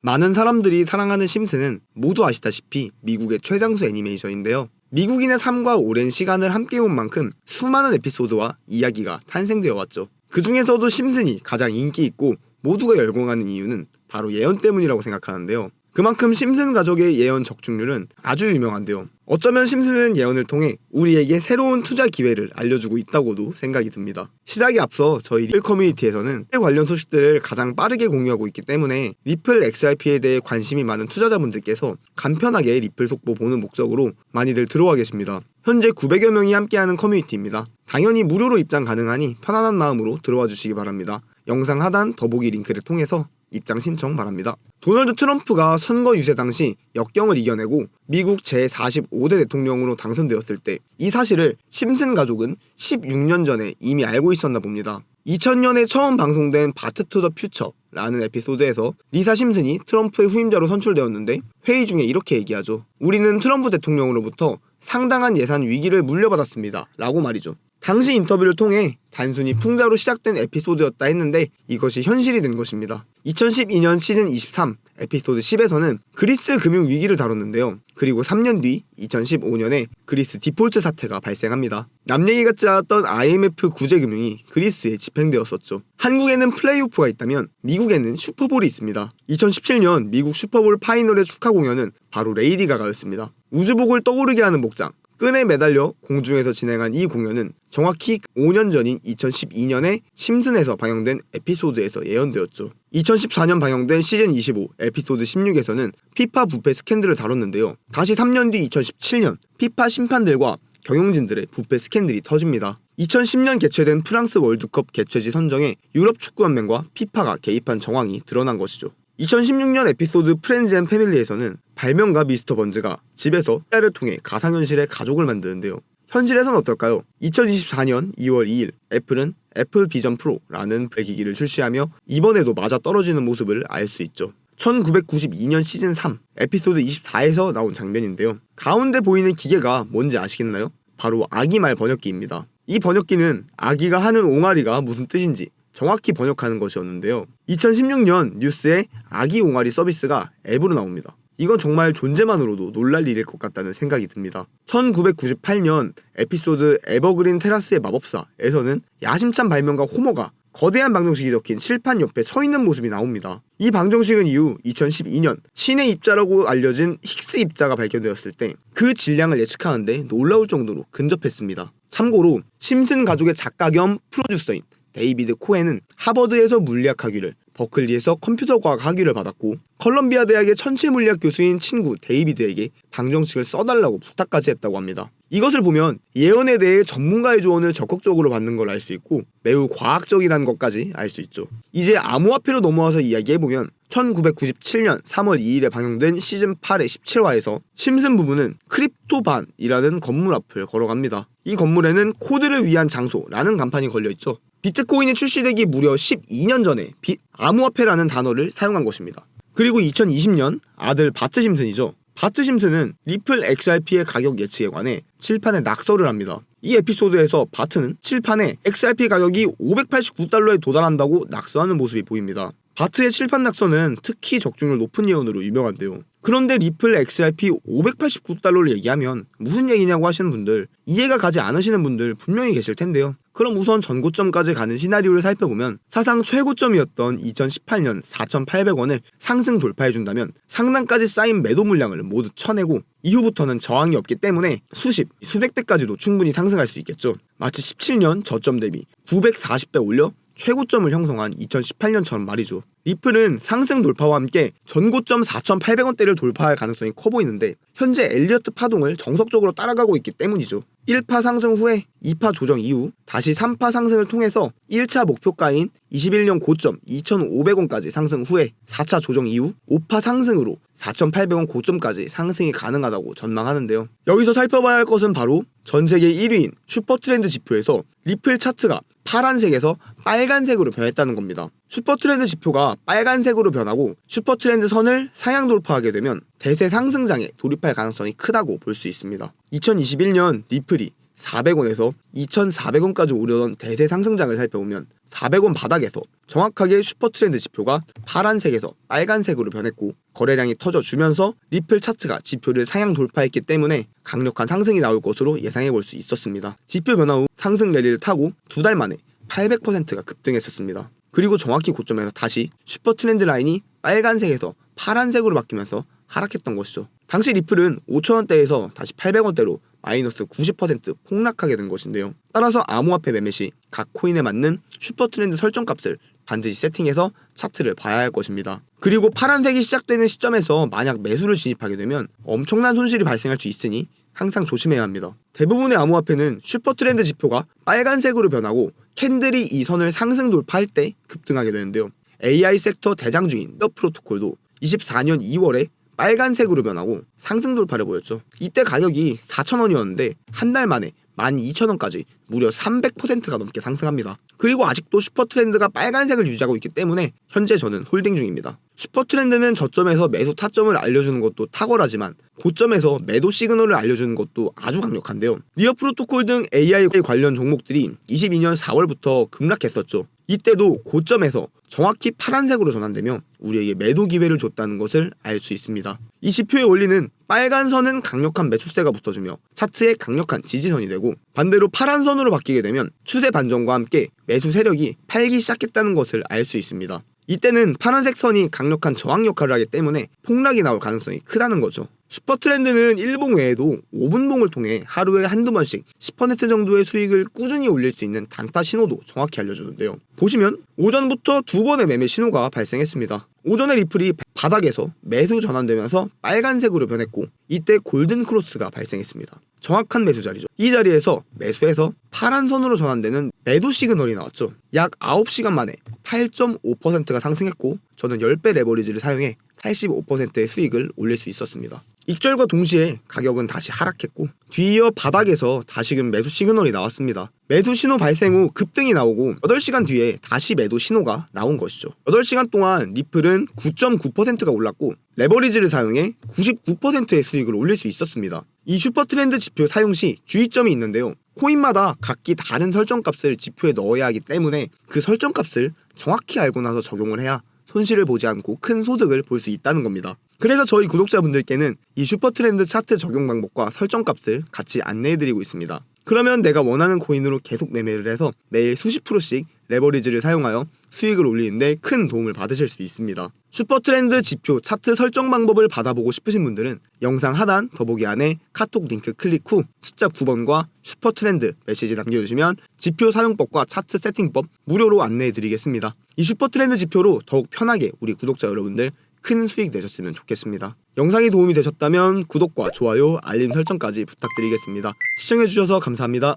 많은 사람들이 사랑하는 심슨은 모두 아시다시피 미국의 최장수 애니메이션인데요. 미국인의 삶과 오랜 시간을 함께 온 만큼 수많은 에피소드와 이야기가 탄생되어 왔죠. 그 중에서도 심슨이 가장 인기 있고 모두가 열광하는 이유는 바로 예언 때문이라고 생각하는데요. 그만큼 심슨 가족의 예언 적중률은 아주 유명한데요. 어쩌면 심슨은 예언을 통해 우리에게 새로운 투자 기회를 알려주고 있다고도 생각이 듭니다. 시작에 앞서 저희 리플 커뮤니티에서는 관련 소식들을 가장 빠르게 공유하고 있기 때문에 리플 XRP에 대해 관심이 많은 투자자분들께서 간편하게 리플 속보 보는 목적으로 많이들 들어와 계십니다. 현재 900여 명이 함께하는 커뮤니티입니다. 당연히 무료로 입장 가능하니 편안한 마음으로 들어와 주시기 바랍니다. 영상 하단 더보기 링크를 통해서 입장 신청 바랍니다. 도널드 트럼프가 선거 유세 당시 역경을 이겨내고 미국 제45대 대통령으로 당선되었을 때 이 사실을 심슨 가족은 16년 전에 이미 알고 있었나 봅니다. 2000년에 처음 방송된 바트 투 더 퓨처라는 에피소드에서 리사 심슨이 트럼프의 후임자로 선출되었는데 회의 중에 이렇게 얘기하죠. 우리는 트럼프 대통령으로부터 상당한 예산 위기를 물려받았습니다. 라고 말이죠. 당시 인터뷰를 통해 단순히 풍자로 시작된 에피소드였다 했는데 이것이 현실이 된 것입니다. 2012년 시즌 23 에피소드 10에서는 그리스 금융 위기를 다뤘는데요. 그리고 3년 뒤 2015년에 그리스 디폴트 사태가 발생합니다. 남 얘기 같지 않았던 IMF 구제 금융이 그리스에 집행되었었죠. 한국에는 플레이오프가 있다면 미국에는 슈퍼볼이 있습니다. 2017년 미국 슈퍼볼 파이널의 축하 공연은 바로 레이디 가가였습니다. 우주복을 떠오르게 하는 목장, 끈에 매달려 공중에서 진행한 이 공연은 정확히 5년 전인 2012년에 심슨에서 방영된 에피소드에서 예언되었죠. 2014년 방영된 시즌 25 에피소드 16에서는 피파 부패 스캔들을 다뤘는데요. 다시 3년 뒤 2017년 피파 심판들과 경영진들의 부패 스캔들이 터집니다. 2010년 개최된 프랑스 월드컵 개최지 선정에 유럽 축구연맹과 피파가 개입한 정황이 드러난 것이죠. 2016년 에피소드 프렌즈 앤 패밀리에서는 발명가 미스터 번즈가 집에서 를 통해 가상현실의 가족을 만드는데요. 현실에선 어떨까요? 2024년 2월 2일 애플은 애플 비전 프로라는 기기를 출시하며 이번에도 맞아 떨어지는 모습을 알 수 있죠. 1992년 시즌 3 에피소드 24에서 나온 장면인데요. 가운데 보이는 기계가 뭔지 아시겠나요? 바로 아기말 번역기입니다. 이 번역기는 아기가 하는 옹알이가 무슨 뜻인지 정확히 번역하는 것이었는데요. 2016년 뉴스에 아기 옹알이 서비스가 앱으로 나옵니다. 이건 정말 존재만으로도 놀랄 일일 것 같다는 생각이 듭니다. 1998년 에피소드 에버그린 테라스의 마법사에서는 야심찬 발명가 호머가 거대한 방정식이 적힌 칠판 옆에 서 있는 모습이 나옵니다. 이 방정식은 이후 2012년 신의 입자라고 알려진 힉스 입자가 발견되었을 때 그 질량을 예측하는데 놀라울 정도로 근접했습니다. 참고로 심슨 가족의 작가 겸 프로듀서인 데이비드 코엔은 하버드에서 물리학 학위를 버클리에서 컴퓨터 과학 학위를 받았고 컬럼비아 대학의 천체 물리학 교수인 친구 데이비드에게 방정식을 써달라고 부탁까지 했다고 합니다. 이것을 보면 예언에 대해 전문가의 조언을 적극적으로 받는 걸 알 수 있고 매우 과학적이라는 것까지 알 수 있죠. 이제 암호화폐로 넘어와서 이야기해보면 1997년 3월 2일에 방영된 시즌 8의 17화에서 심슨 부부는 크립토반이라는 건물 앞을 걸어갑니다. 이 건물에는 코드를 위한 장소라는 간판이 걸려있죠. 비트코인이 출시되기 무려 12년 전에 비, 암호화폐라는 단어를 사용한 것입니다. 그리고 2020년 아들 바트 심슨이죠. 바트 심슨은 리플 XRP의 가격 예측에 관해 칠판에 낙서를 합니다. 이 에피소드에서 바트는 칠판에 XRP 가격이 589달러에 도달한다고 낙서하는 모습이 보입니다. 바트의 칠판 낙서는 특히 적중률 높은 예언으로 유명한데요. 그런데 리플 XRP 589달러를 얘기하면 무슨 얘기냐고 하시는 분들, 이해가 가지 않으시는 분들 분명히 계실 텐데요. 그럼 우선 전고점까지 가는 시나리오를 살펴보면 사상 최고점이었던 2018년 4,800원을 상승 돌파해준다면 상단까지 쌓인 매도 물량을 모두 쳐내고 이후부터는 저항이 없기 때문에 수십, 수백 배까지도 충분히 상승할 수 있겠죠. 마치 17년 저점 대비 940배 올려 최고점을 형성한 2018년처럼 말이죠. 리플은 상승 돌파와 함께 전고점 4,800원대를 돌파할 가능성이 커 보이는데 현재 엘리어트 파동을 정석적으로 따라가고 있기 때문이죠. 1파 상승 후에 2파 조정 이후 다시 3파 상승을 통해서 1차 목표가인 21년 고점 2,500원까지 상승 후에 4차 조정 이후 5파 상승으로 4,800원 고점까지 상승이 가능하다고 전망하는데요. 여기서 살펴봐야 할 것은 바로 전 세계 1위인 슈퍼트렌드 지표에서 리플 차트가 파란색에서 빨간색으로 변했다는 겁니다. 슈퍼트렌드 지표가 빨간색으로 변하고 슈퍼트렌드 선을 상향 돌파하게 되면 대세 상승장에 돌입할 가능성이 크다고 볼 수 있습니다. 2021년 리플이 400원에서 2,400원까지 오르던 대세 상승장을 살펴보면 400원 바닥에서 정확하게 슈퍼트렌드 지표가 파란색에서 빨간색으로 변했고 거래량이 터져주면서 리플 차트가 지표를 상향 돌파했기 때문에 강력한 상승이 나올 것으로 예상해 볼 수 있었습니다. 지표 변화 후 상승 랠리를 타고 두 달 만에 800%가 급등했었습니다. 그리고 정확히 고점에서 다시 슈퍼트렌드 라인이 빨간색에서 파란색으로 바뀌면서 하락했던 것이죠. 당시 리플은 5천원대에서 다시 800원대로 마이너스 90% 폭락하게 된 것인데요. 따라서 암호화폐 매매 시 각 코인에 맞는 슈퍼트렌드 설정값을 반드시 세팅해서 차트를 봐야 할 것입니다. 그리고 파란색이 시작되는 시점에서 만약 매수를 진입하게 되면 엄청난 손실이 발생할 수 있으니 항상 조심해야 합니다. 대부분의 암호화폐는 슈퍼트렌드 지표가 빨간색으로 변하고 캔들이 이 선을 상승 돌파할 때 급등하게 되는데요. AI 섹터 대장주인 더 프로토콜도 24년 2월에 빨간색으로 변하고 상승 돌파를 보였죠. 이때 가격이 4,000원이었는데 한 달 만에 12,000원까지 무려 300%가 넘게 상승합니다. 그리고 아직도 슈퍼트렌드가 빨간색을 유지하고 있기 때문에 현재 저는 홀딩 중입니다. 슈퍼트렌드는 저점에서 매수 타점을 알려주는 것도 탁월하지만 고점에서 매도 시그널을 알려주는 것도 아주 강력한데요. 리어 프로토콜 등 AI 관련 종목들이 22년 4월부터 급락했었죠. 이때도 고점에서 정확히 파란색으로 전환되며 우리에게 매도 기회를 줬다는 것을 알 수 있습니다. 이 지표의 원리는 빨간 선은 강력한 매수세가 붙어주며 차트에 강력한 지지선이 되고 반대로 파란 선으로 바뀌게 되면 추세 반전과 함께 매수 세력이 팔기 시작했다는 것을 알 수 있습니다. 이때는 파란색 선이 강력한 저항 역할을 하기 때문에 폭락이 나올 가능성이 크다는 거죠. 슈퍼 트렌드는 1봉 외에도 5분봉을 통해 하루에 한두 번씩 10% 정도의 수익을 꾸준히 올릴 수 있는 단타 신호도 정확히 알려주는데요. 보시면 오전부터 두 번의 매매 신호가 발생했습니다. 오전에 리플이 바닥에서 매수 전환되면서 빨간색으로 변했고 이때 골든 크로스가 발생했습니다. 정확한 매수 자리죠. 이 자리에서 매수해서 파란 선으로 전환되는 매도 시그널이 나왔죠. 약 9시간 만에 8.5%가 상승했고 저는 10배 레버리지를 사용해 85%의 수익을 올릴 수 있었습니다. 익절과 동시에 가격은 다시 하락했고 뒤이어 바닥에서 다시금 매수 시그널이 나왔습니다. 매수 신호 발생 후 급등이 나오고 8시간 뒤에 다시 매도 신호가 나온 것이죠. 8시간 동안 리플은 9.9%가 올랐고 레버리지를 사용해 99%의 수익을 올릴 수 있었습니다. 이 슈퍼트렌드 지표 사용 시 주의점이 있는데요. 코인마다 각기 다른 설정값을 지표에 넣어야 하기 때문에 그 설정값을 정확히 알고 나서 적용을 해야 손실을 보지 않고 큰 소득을 볼 수 있다는 겁니다. 그래서 저희 구독자분들께는 이 슈퍼트렌드 차트 적용 방법과 설정 값을 같이 안내해드리고 있습니다. 그러면 내가 원하는 코인으로 계속 매매를 해서 매일 수십 프로씩 레버리지를 사용하여 수익을 올리는데 큰 도움을 받으실 수 있습니다. 슈퍼트렌드 지표 차트 설정 방법을 받아보고 싶으신 분들은 영상 하단 더보기 안에 카톡 링크 클릭 후 숫자 9번과 슈퍼트렌드 메시지 남겨주시면 지표 사용법과 차트 세팅법 무료로 안내해드리겠습니다. 이 슈퍼트렌드 지표로 더욱 편하게 우리 구독자 여러분들 큰 수익 내셨으면 좋겠습니다. 영상이 도움이 되셨다면 구독과 좋아요, 알림 설정까지 부탁드리겠습니다. 시청해주셔서 감사합니다.